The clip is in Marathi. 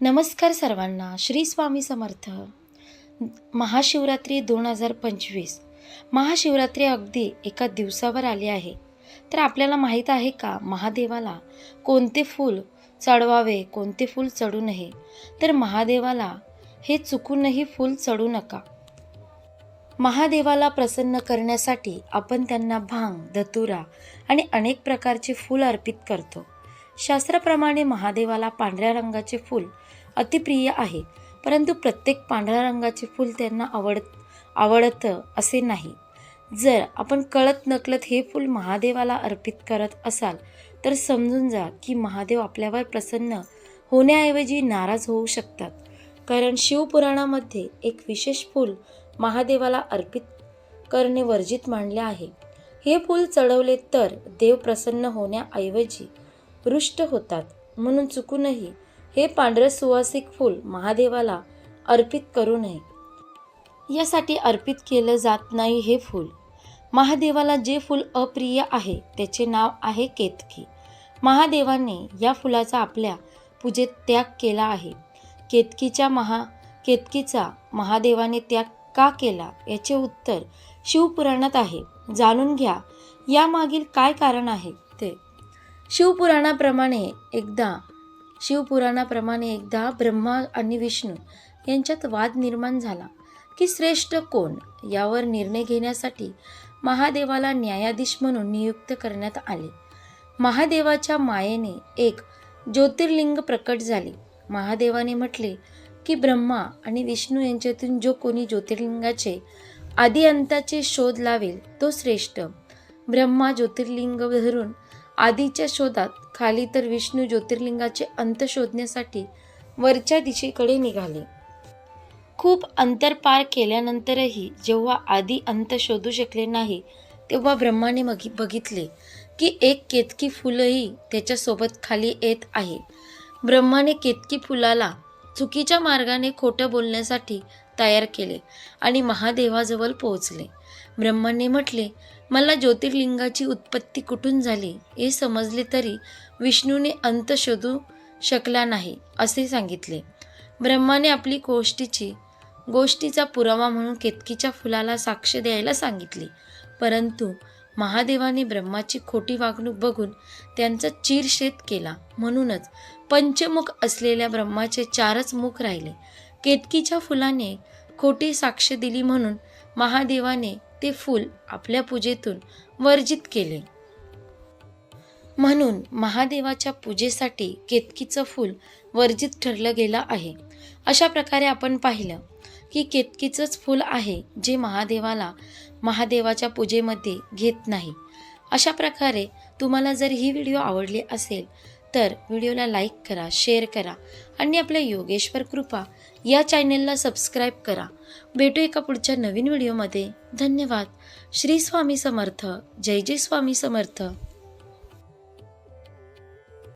नमस्कार सर्वांना श्री स्वामी समर्थ. महाशिवरात्री दोन हजार पंचवीस. महाशिवरात्री अगदी एका दिवसावर आली आहे. तर आपल्याला माहीत आहे का महादेवाला कोणते फूल चढवावे कोणते फूल चढू नये? तर महादेवाला हे चुकूनही फूल चढू नका. महादेवाला प्रसन्न करण्यासाठी आपण त्यांना भांग धतुरा आणि अनेक प्रकारचे फूल अर्पित करतो. शास्त्राप्रमाणे महादेवाला पांढऱ्या रंगाचे फूल अतिप्रिय आहे परंतु प्रत्येक पांढऱ्या रंगाचे फूल त्यांना आवड आवडतं असे नाही. जर आपण कळत नकळत हे फूल महादेवाला अर्पित करत असाल तर समजून जा की महादेव आपल्यावर प्रसन्न होण्याऐवजी नाराज होऊ शकतात. कारण शिवपुराणामध्ये एक विशेष फूल महादेवाला अर्पित करणे वर्जित मानले आहे. हे फूल चढवले तर देव प्रसन्न होण्याऐवजी रुष्ट होतात. म्हणून चुकूनही हे पांढरे सुवासिक फूल महादेवाला अर्पित करू नये. यासाठी अर्पित केलं जात नाही हे फूल. महादेवाला जे फूल अप्रिय आहे त्याचे नाव आहे केतकी. महादेवाने या फुलाचा आपल्या पूजेत त्याग केला आहे. केतकीच्या महा केतकीचा महादेवाने त्याग का केला याचे उत्तर शिवपुराणात आहे. जाणून घ्या. यामागील काय कारण आहे ते शिवपुराणाप्रमाणे एकदा शिवपुराणाप्रमाणे एकदा ब्रह्मा आणि विष्णू यांच्यात वाद निर्माण झाला की श्रेष्ठ कोण यावर निर्णय घेण्यासाठी महादेवाला न्यायाधीश म्हणून नियुक्त करण्यात आले. महादेवाच्या मायेने एक ज्योतिर्लिंग प्रकट झाले. महादेवाने म्हटले की ब्रह्मा आणि विष्णू यांच्यातून जो कोणी ज्योतिर्लिंगाचे आदिअंताचे शोध लावेल तो श्रेष्ठ. ब्रह्मा ज्योतिर्लिंग धरून आधीच्या शोधात खाली तर विष्णू ज्योतिर्लिंगाचे अंत शोधण्यासाठी वरच्या दिशेकडे निघाले. खूप अंतर पार केल्यानंतरही जेव्हा आधी अंत शोधू शकले नाही तेव्हा ब्रह्माने मगी बघितले की एक केतकी फुलंही त्याच्यासोबत खाली येत आहे. ब्रह्माने केतकी फुलाला चुकीच्या मार्गाने खोटं बोलण्यासाठी तयार केले आणि महादेवाजवळ पोहोचले. ब्रह्माने म्हटले मला ज्योतिर्लिंगाची उत्पत्ती कुठून झाली हे समजले तरी विष्णूने अंत शोधू शकला नाही असे सांगितले. ब्रह्माने आपली गोष्टीची गोष्टीचा पुरावा म्हणून केतकीच्या फुलाला साक्ष द्यायला सांगितली. परंतु महादेवाने ब्रह्माची खोटी वागणूक बघून त्यांचा चिरशेत केला. म्हणूनच पंचमुख असलेल्या ब्रह्माचे चारच मुख राहिले. केतकीच्या फुलाने खोटी साक्ष दिली म्हणून महादेवाने ते फूल आपल्या पूजेतून वर्जित केले. म्हणून महादेवाच्या पूजेसाठी केतकीचं फूल वर्जित ठरलं गेलं आहे. अशा प्रकारे आपण पाहिलं की केतकीचंच फूल आहे जे महादेवाला महादेवाच्या पूजेमध्ये घेत नाही. अशा प्रकारे तुम्हाला जर ही व्हिडिओ आवडली असेल तर व्हिडिओला लाईक करा शेअर करा आणि आपल्या योगेश्वर कृपा या चॅनेलला सबस्क्राईब करा. भेटू एका पुढच्या नवीन व्हिडिओमध्ये. धन्यवाद. श्री स्वामी समर्थ. जय जय स्वामी समर्थ.